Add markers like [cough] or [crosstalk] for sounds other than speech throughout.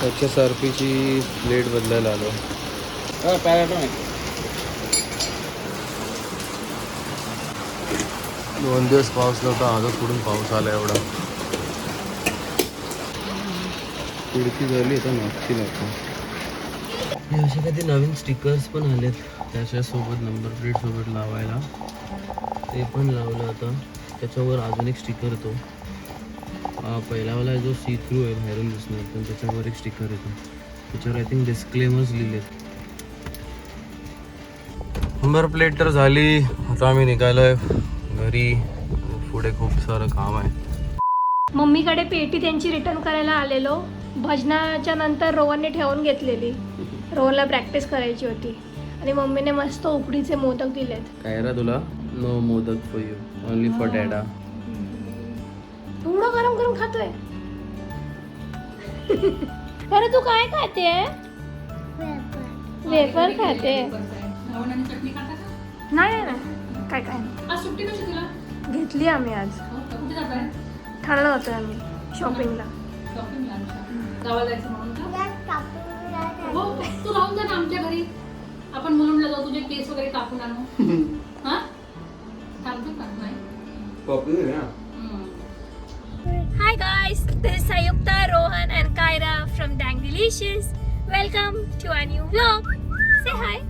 त्याच्या सर्फीची प्लेट बदलायला आलो. दोन दिवस पाऊस नव्हता आजच कुठून पाऊस आला एवढा. खिडकी झाली तर मागची नको असे कधी नवीन स्टिकर्स पण आलेत. त्याच्यासोबत नंबर प्लेट सोबत लावायला. ते पण लावलं आता. त्याच्यावर अजून एक स्टिकर हा पहिलावाला जो सी थ्रू आहे बाहेरून दिसणार पण त्याच्यावर एक स्टिकर येतो. त्याच्यावर आय थिंक डिस्क्लेमर्स लिहिलेत नंबर प्लेट तर झाली. आता आम्ही निघालोय. घरी. पुढे खूप सारं काम आहे. मम्मीकडे पेटी त्यांची रिटर्न करायला आलेलो. भजनाच्या नंतर रोहनने ठेवून घेतलेली. रोहनला प्रॅक्टिस करायची होती. आणि मम्मीने मस्त उकडीचे मोदक दिलेत. काय रा तुला? No modak for you only for dada गरम खातोय. अरे तू काय खाते? वेफर. खाते. नाही नाही काय काय नाही. घेतली आम्ही आज. ठरलं होतं आम्ही शॉपिंगला हो तू राहून जा ना आमच्या घरी. आपण मुलुंडला जाऊ तुझे केस वगैरे कापून आणू. [laughs] हा? थांबतो का नाही. हम्म. Hi guys, this is Sayukta, Rohan and Kaira from Dang Delicious. Welcome to our new vlog. Say hi.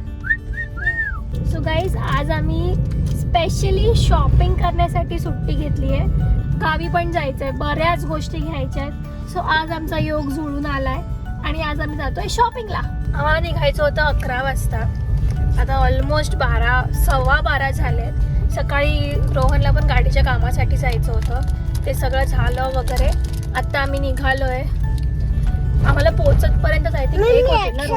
So guys, आज आम्ही स्पेशली शॉपिंग करण्यासाठी सुट्टी घेतली आहे गावी पण जायचं आहे बऱ्याच गोष्टी घ्यायच्या आहेत सो आज आमचा योग जुळून आलाय आणि आज आम्ही जातोय शॉपिंगला आम्हाला निघायचं होतं अकरा वाजता आता ऑलमोस्ट बारा सव्वा बारा झालेत सकाळी रोहनला पण गाडीच्या कामासाठी जायचं होतं ते सगळं झालं वगैरे. आता आम्ही निघालोय. आम्हाला पोहोचत पर्यंत आय थिंक एक होतील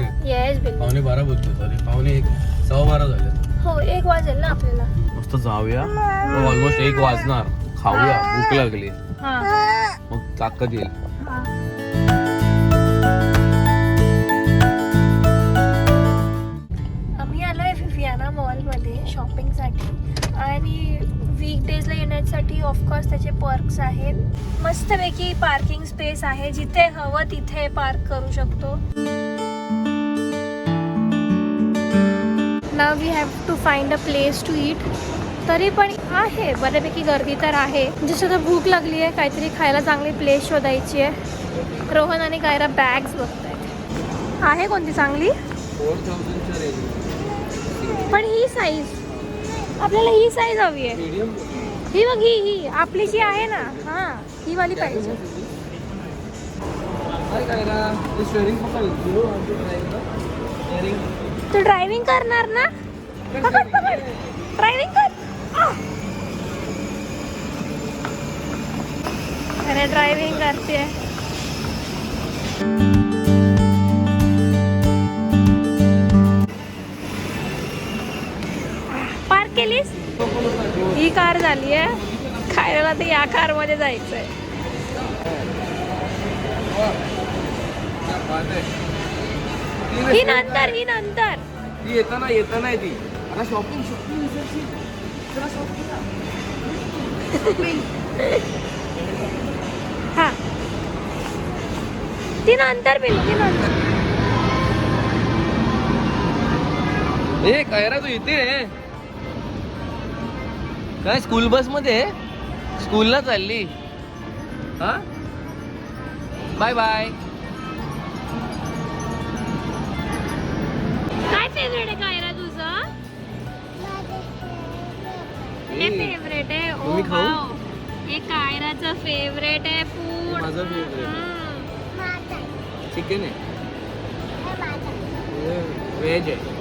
ना? येस पावणे बारा बोलतो सॉरी पावणे एक सव्वा बारा झाले. हो एक वाजेल ना आपल्याला. मस्त जाऊया. ऑलमोस्ट एक वाजणार. खाऊया. भूक लागली. हा. मग ताकद येईल. हा. आम्ही आलोय फिफियाना मॉलमध्ये शॉपिंगसाठी आणि वीकडेजला येण्यासाठी ऑफकोर्स त्याचे पर्क्स आहेत. मस्तपैकी पार्किंग स्पेस आहे. जिथे हवं तिथे पार्क करू शकतो. नाव we have to find a place to eat तरी पण आहे. बऱ्यापैकी गर्दी तर आहे. जसं आता भूक लागली आहे. काहीतरी खायला चांगली प्लेस शोधायची आहे. रोहन आणि कायरा बॅग्स बघतायत. आहे कोणती चांगली? पण ही साईज आपल्याला ही साईज हवी आहे. मीडियम ही बघ ही ही. आपली जी आहे ना हा ही वाली पाहिजे. तू ड्रायव्हिंग करणार ना? पकड पकड. ड्रायव्हिंग कर. अरे ड्रायव्हिंग करते. केलीस? ही कार झाली आहे. खायला तर या कारमध्ये जायचंय. ही नंतर ही नंतर ती येताना येताना आहे ती. आता शॉपिंग शॉपिंग [laughs] हा. ती नंतर बिल ती नंतर ए काय रा तू इथे आहे? काय स्कूल बसमध्ये? स्कूलला चालली. हा? बाय बाय काय फेवरेट आहे कायरा तुझं? हे फेवरेट आहे. ओ तुम्ही खाऊ? वाव. हे कायराचं फेवरेट आहे फूड. माझं favorite चिकन आहे. व्हेज आहे.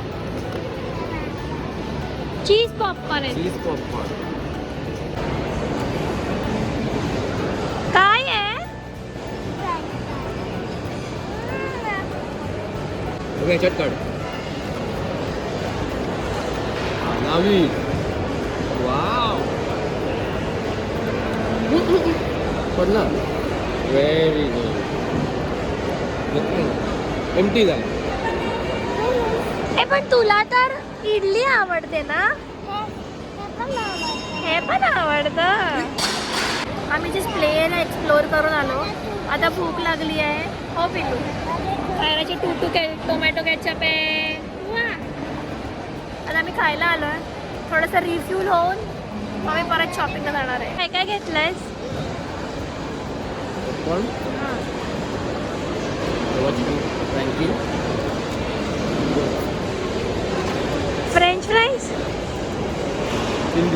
चीज़ पॉपकॉर्न आहे चीज़ पॉपकॉर्न काय आहे ह्याच्यात काढ नावी वाव पडला व्हेरी गुड एमटी झालं ए पण तुला तर। इडली आवडते ना? हे पण आवडतं. आम्ही जे प्ले आहे एक्सप्लोअर करून आलो. आता भूक लागली आहे. हो पिलू कायराचे टू टू कॅ टोमॅटो कॅचअप आहे. आता आम्ही खायला आलो आहे थोडंसं रिफ्यूल होऊन मग आम्ही परत शॉपिंगला जाणार आहे. काय काय घेतलंयस? थँक्यू फ्रेंच फ्राईज तीन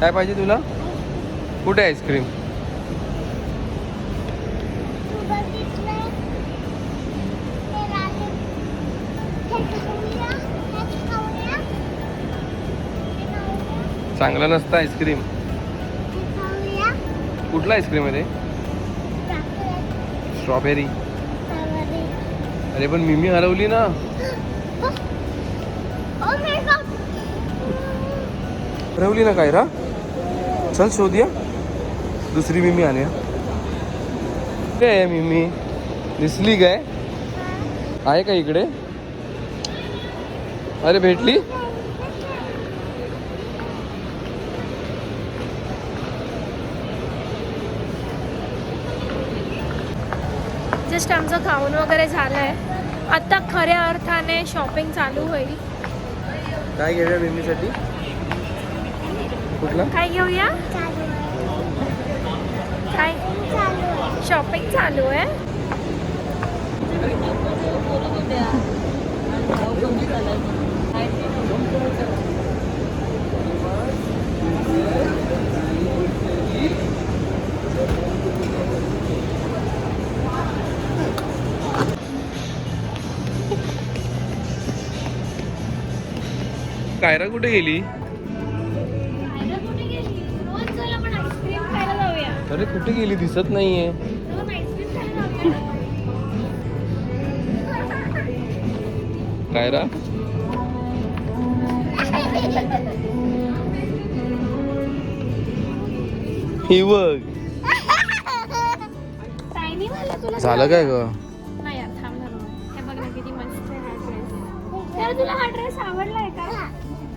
काय पाहिजे तुला? कुठे आईस्क्रीम? चांगला नसतं आईस्क्रीम. कुठला आईस्क्रीम आहे ते? स्ट्रॉबेरी अरे पण मिमी हरवली ना. हरवली ना काय रा? चल शोधूया. दुसरी मिमी कुठे आहे मिमी? दिसली काय? आहे का इकडे? अरे भेटली? जस्ट आमचं खाऊन वगैरे झालं आहे आत्ता खऱ्या अर्थाने शॉपिंग चालू होईल. काय घेऊया मिमीसाठी? कुठला? काय घेऊया? काय? शॉपिंग चालू आहे. [laughs] [laughs] कायरा कुठे गेली. अरे कुठे गेली? दिसत नाहीये. कायरा? ही बघ. झालं काय ग? तुला हा ड्रेस आवडलाय का?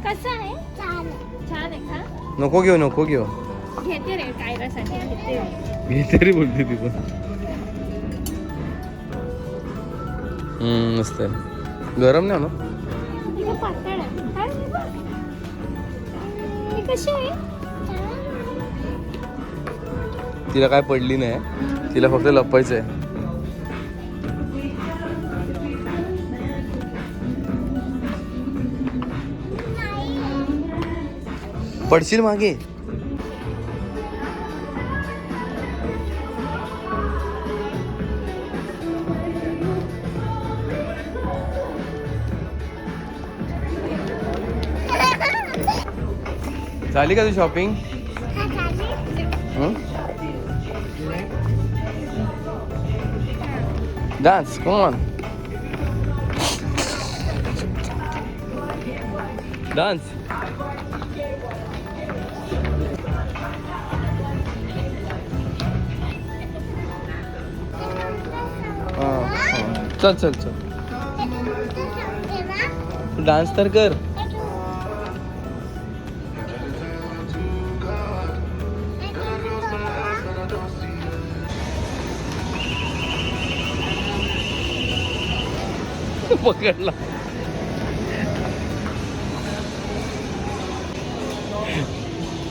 कसा आहे? छान आहे. का? नको घेऊ नको घेऊ. घेते रे कायरासाठी घेते. रे. मी तरी बोलते ती पण. हम्म, मस्त आहे. गरम नाही ना ती खूप पातळ आहे. काय बघ. ही कशी आहे? तिला काय पडली नाही. तिला फक्त लपायचं आहे. पडशील मागे. झाली का तू शॉपिंग डान्स कोण डान्स चल चल चल. डान्स तर कर. [laughs] पकडला.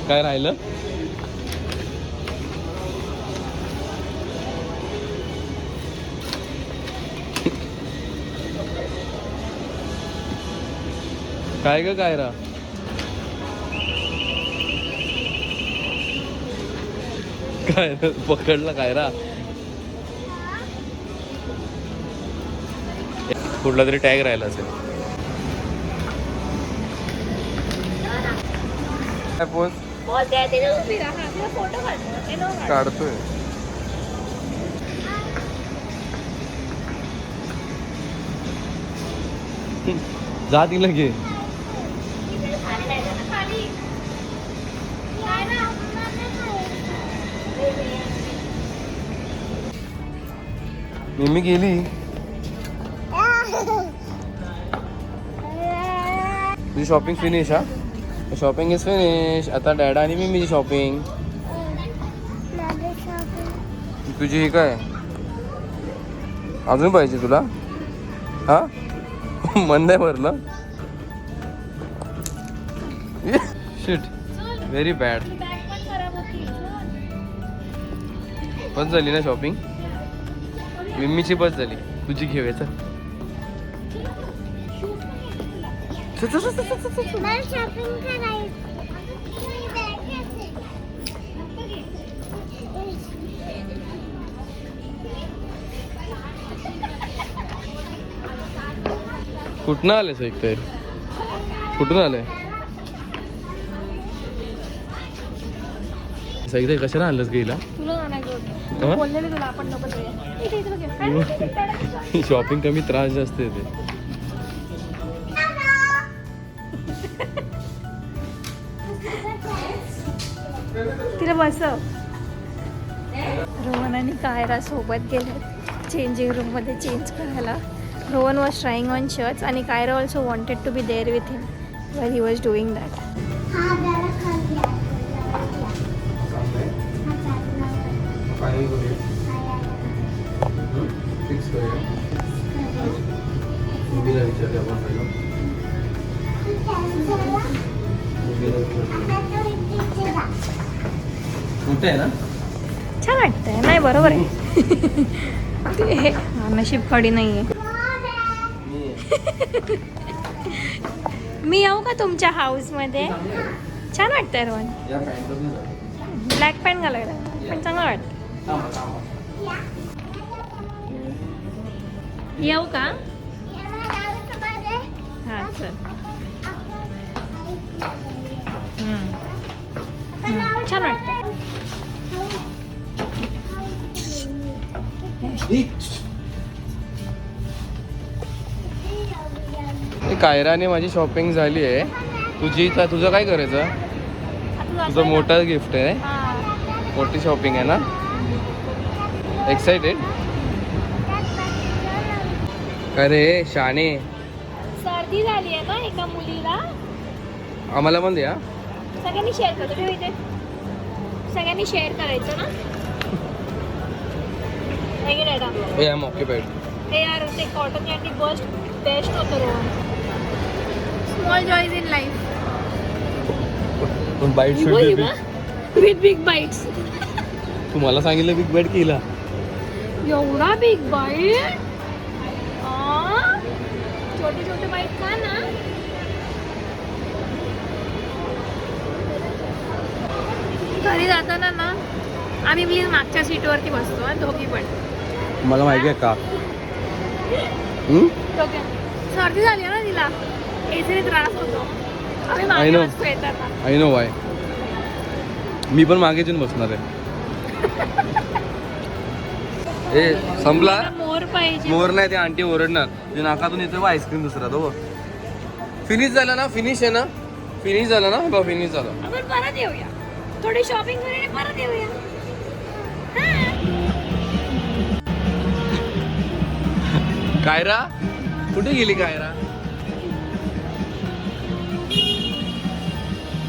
काय राहिलं? काय ग काय रा काय पकडला काय रा कुठला तरी टॅग राहिला असेल. काय पोच. काढतोय. जा तिला घे. नाही मिम्मी गेली? तुझी शॉपिंग फिनिश हा? शॉपिंग इज फिनिश आता डॅडा आणि मिमीची शॉपिंग तुझी ही काय? अजून पाहिजे तुला? हा? मन नाही भरलं शिट व्हेरी बॅड बस झाली ना शॉपिंग मिम्मीची बस झाली. तुझी घेऊया चल चल, चल, चल, चल, चल, चल. शॉपिंग करायची कुठनं आले एक तर? कुठून आलंय सगळे कशाला आणलंस गेला तुला आणायचं होतं हा? बोललेले तुला आपण नको जाऊया इथे इथे बघ. काय म्हणते? काय [laughs] शॉपिंग कमी त्रास जास्त येते तिला बसव. रोहन आणि कायरा सोबत गेले चेंजिंग रूममध्ये चेंज करायला. Rohan was trying on shirts आणि Kaira also wanted to be there with him where he was doing that कुठे आहे ना? छान वाटतंय. नाही बरोबर आहे. [laughs] ते हे नशीब खडी नाही आहे [laughs] मी येऊ का तुमच्या हाऊसमध्ये? छान वाटतंय रोहन. ब्लॅक पॅन्ट घालायला. पण चांगलं वाटतं येऊ का? हां छान वाटतं. कायराने माझी शॉपिंग झाली आहे. तुझी का तुझं काय करायचं? तुझं मोठं गिफ्ट आहे. हां. मोठी शॉपिंग आहे ना? एक्साइटेड अरे शाणे सर्दी झाली आहे ना एका मुलीला. आम्हाला पण द्या. सगळ्यांनी शेअर करतो. ठेव इथे. सगळ्यांनी शेअर करायचं ना. नाही डॅडा हे आम ऑक्युपाईड हे यार ते कॉटन कॅन्डी बस्ट बेस्ट होतं Rohan small joys in life पण बाईट विथ बिग बाईट्स तू मला सांगितलं बिग बाईट केला. एवढा बिग बाईट छोटे छोटे बाईट खा ना. घरी जाताना ना आम्ही प्लीज मागच्या सीटवरती बसतो दोघी पण. मला माहिती आहे का? सर्दी झाली ना तिला. एसीने त्रास होतो. आम्ही मागे. बसतो आय नो वाय मी पण मागे येऊन बसणार आहे. [laughs] ए संपला? मोर पाहिजे. मोर नाही ते आंटी ओरडणार. ते नाकातून येतो आईस्क्रीम दुसरा तो फिनिश झाला ना? फिनिश आहे ना? फिनिश झाला ना? बघ फिनिश झाला. आपण परत येऊया. थोडी शॉपिंग आणि परत येऊया. हां. कायरा? कुठे गेली कायरा?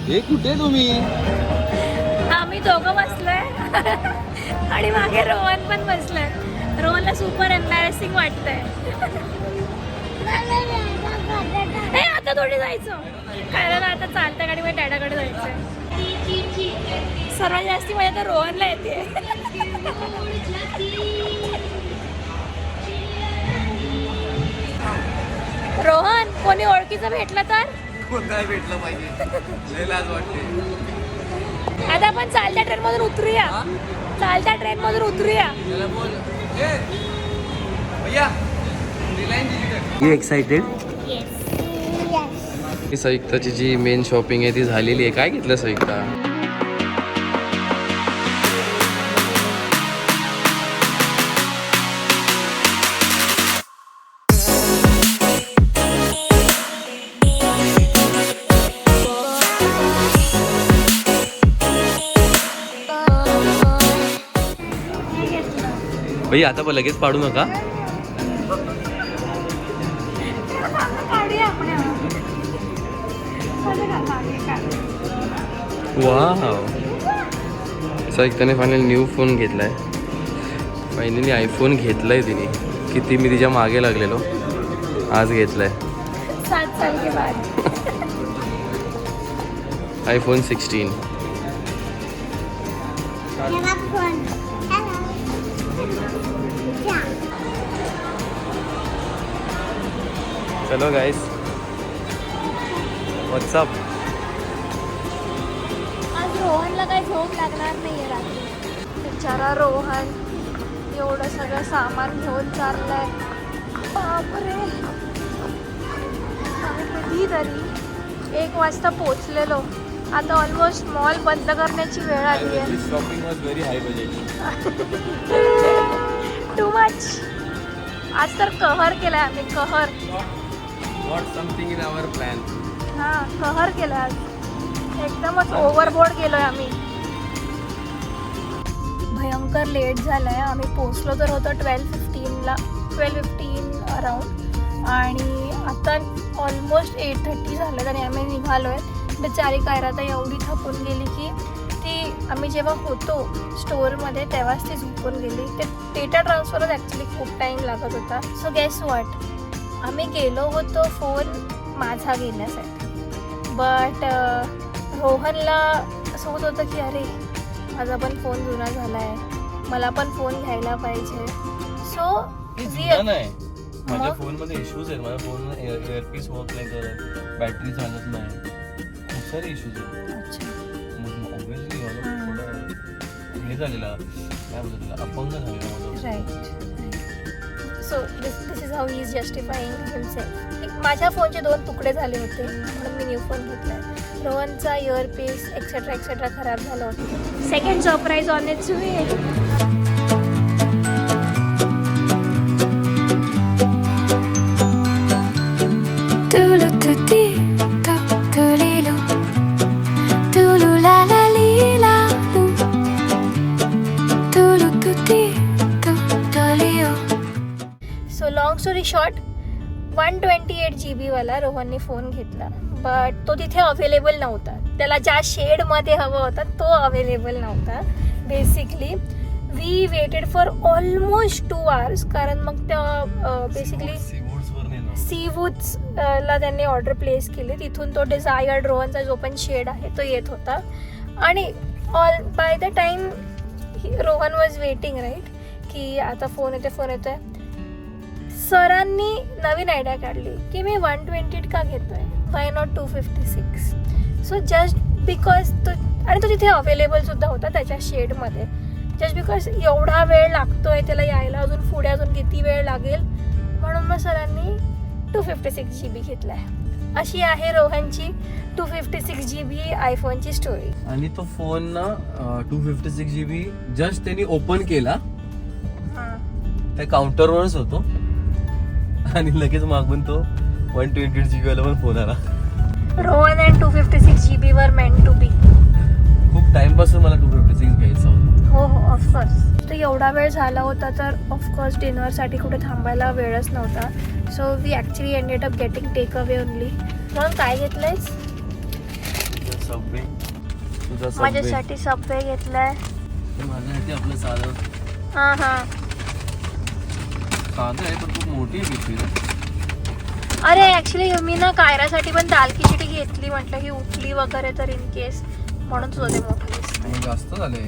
हे कुठे तुम्ही? आम्ही दोघं बसलोय. [laughs] आणि मागे रोहन पण बसलोय. रोहनला सुपर एम्बॅरेसिंग वाटतंय. हे आता थोडी जायचं. कारण आता चालत्या गाडीमध्ये डॅडाकडे जायचंय. सर्वात जास्ती मजा तर रोहनला येते. रोहन कोणी ओळखीचं भेटलं तर? भेटलं पाहिजे. आता आपण चालत्या ट्रेन मधून उतरूया चालत्या ट्रेन मधून उतरूया. रिलायन्स एक्साइटेड ही संयुक्ताची जी मेन शॉपिंग आहे ती झालेली आहे. काय घेतलं संयुक्ता भाई आता पण लगेच पाडू नका. काढूया आपण वाव. असं एक त्याने फायनल न्यू फोन घेतलाय. फायनली आयफोन घेतलाय तिने. किती मी तिच्यामागे लागलेलो. आज घेतलाय. आयफोन सिक्स्टीन चलो गाईस व्हॉट्सअप आज रोहनला काही झोप लागणार नाहीये रात्री. बिचारा रोहन एवढं सगळं सामान घेऊन चाललंय. बापरे. आम्ही कधी तरी एक वाजता पोचलेलो आता ऑलमोस्ट मॉल बंद करण्याची वेळ आली आहे. Shopping was very high budget too much आज तर कहर केलाय आम्ही कहर. Not something in our plan हा कहर केला आज. एकदमच ओव्हरबोर्ड गेलोय आम्ही. भयंकर लेट झालाय. आम्ही पोचलो तर होतो ट्वेल्व फिफ्टीनला ट्वेल्व फिफ्टीन अराउंड आणि आता ऑलमोस्ट एट थर्टी झालं आणि आम्ही निघालो आहे बिचारी कायरा राहता एवढी थकून गेली की ती आम्ही जेव्हा होतो स्टोअरमध्ये तेव्हाच ती झोपून गेली. ते डेटा ट्रान्सफरच ॲक्च्युली खूप टाईम लागत होता. सो गॅस वॉट आम्ही गेलो होतो फोन माझा घेण्यासाठी. बट रोहनला असं होत होतं की अरे माझा पण फोन जुना झाला आहे मला पण फोन घ्यायला पाहिजे. सो नाही. माझ्या मग? फोनमध्ये इश्यूज आहेत. माझ्या फोन एअरपीस वर्क नाही करत. बॅटरी चालत नाही. खूप सारे इश्यूज आहेत. हां. झालेला. काय अपंग झालेला माझा. Right so this this is how is justifying himself माझ्या फोनचे दोन तुकडे झाले होते म्हणून मी न्यू फोन घेतला रोहनचा इयरपीस एक्सेट्रा एक्सेट्रा खराब झाला होता. Second surprise on its way Tulu story short one twenty eight G बीवाला रोहनने फोन घेतला. बट तो तिथे अवेलेबल नव्हता. त्याला ज्या शेडमध्ये हवा होता तो अवेलेबल नव्हता. Basically we waited for almost two hours कारण मग त्या बेसिकली सी वूड्स ला त्यांनी ऑर्डर प्लेस केली. तिथून तो डिझायर्ड रोहनचा जो पण शेड आहे तो येत होता. आणि all by the time Rohan was waiting right की आता फोन येते फोन येतोय. सरांनी नवीन आयडिया काढली की मी वन ट्वेंटी का घेतोय? Why not two fifty six so just because तो आणि तो तिथे अवेलेबल सुद्धा होता त्याच्या शेडमध्ये जस्ट बिकॉज एवढा वेळ लागतोय त्याला यायला अजून पुढे अजून किती वेळ लागेल? म्हणून मग सरांनी two fifty six G B घेतलाय. अशी आहे रोहनची two fifty six G B आयफोनची story आणि तो फोन ना two fifty six G B just त्यांनी ओपन केला. त्या काउंटरवरच होतो. आणि लगेच मागून तो वन ट्वेंटी जी बी वाला पण फोन आला. Rohan and two fifty six G beaver main to be खूप टाइमपासून मला टू फिफ्टी सिक्स घ्यायचं होतं. हो हो ऑफकोर्स तर एवढा वेळ झाला होता तर ऑफकोर्स डिनरसाठी कुठे थांबायला वेळच नव्हता. So we actually ended up getting take away only म्हणून काय घेतलंयस? सबवे तुझा सबवे माझ्यासाठी सबवे घेतलाय. माझ्यासाठी आपलं साधं. हां हां. आहे पण खूप मोठी आहे पिशवी अरे ॲक्च्युली मी ना कायरासाठी पण दाल खिचडी घेतली. म्हटलं की उठली वगैरे तर इन केस म्हणून तुझं ते मोठं दिसतं आणि जास्त झालंय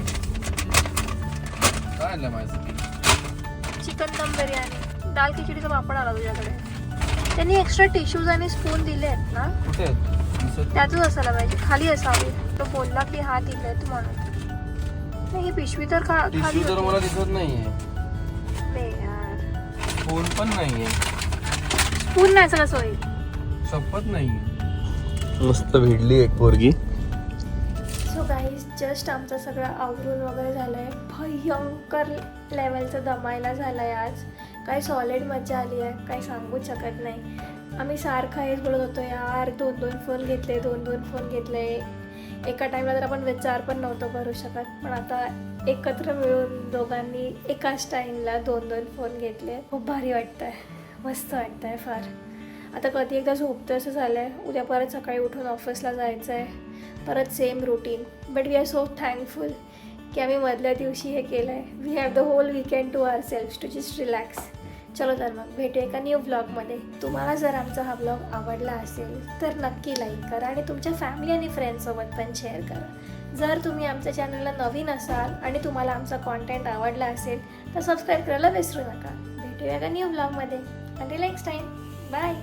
काय आणलं माझ्यासाठी चिकन दम बिर्याणी. दाल खिचडीचा पापड आला तुझ्याकडे. त्यांनी एक्स्ट्रा टिश्यूज आणि स्पून दिले आहेत ना? कुठे आहेत? दिसत त्यातच असायला पाहिजे. खाली असावी. तो बोलला की हा दिलेत म्हणून. नाही ही पिशवी तर खा खाली टिश्यू तर होती. मला दिसत नाहीये. बे यार फोन पण नाहीये. स्पून नाही सगळं होईल शपथ नाहीये. मस्त भिडली एक पोरगी. सो गाईज जस्ट आमचं सगळं आवरून वगैरे झालं आहे भयंकर लेवलचं दमायला झालं आहे आज. काही सॉलिड मजा आली आहे काही सांगूच शकत नाही. आम्ही सारखं हेच बोलत होतो यार दोन दोन फोन घेतले दोन दोन फोन घेतले. एका टाईमला तर आपण विचार पण नव्हतो करू शकत. पण आता एकत्र मिळून दोघांनी एकाच टाईमला दोन दोन फोन घेतले. खूप भारी वाटतंय. मस्त वाटतंय फार. आता कधी एकदा झोपतं असं झालं आहे उद्या परत सकाळी उठून ऑफिसला जायचं आहे परत same routine but we are so thankful की आम्ही मधल्या दिवशी हे केलं आहे we have the whole weekend to our self to just relax चलो तर मग भेटू एका न्यू ब्लॉगमध्ये तुम्हाला जर आमचा हा ब्लॉग आवडला असेल तर नक्की लाईक करा आणि तुमच्या फॅमिली आणि फ्रेंड्ससोबत पण शेअर करा. जर तुम्ही आमच्या चॅनलला नवीन असाल आणि तुम्हाला आमचा कॉन्टेंट आवडला असेल तर सबस्क्राईब करायला विसरू नका. भेटूया एका न्यू ब्लॉगमध्ये आणि नेक्स्ट टाईम बाय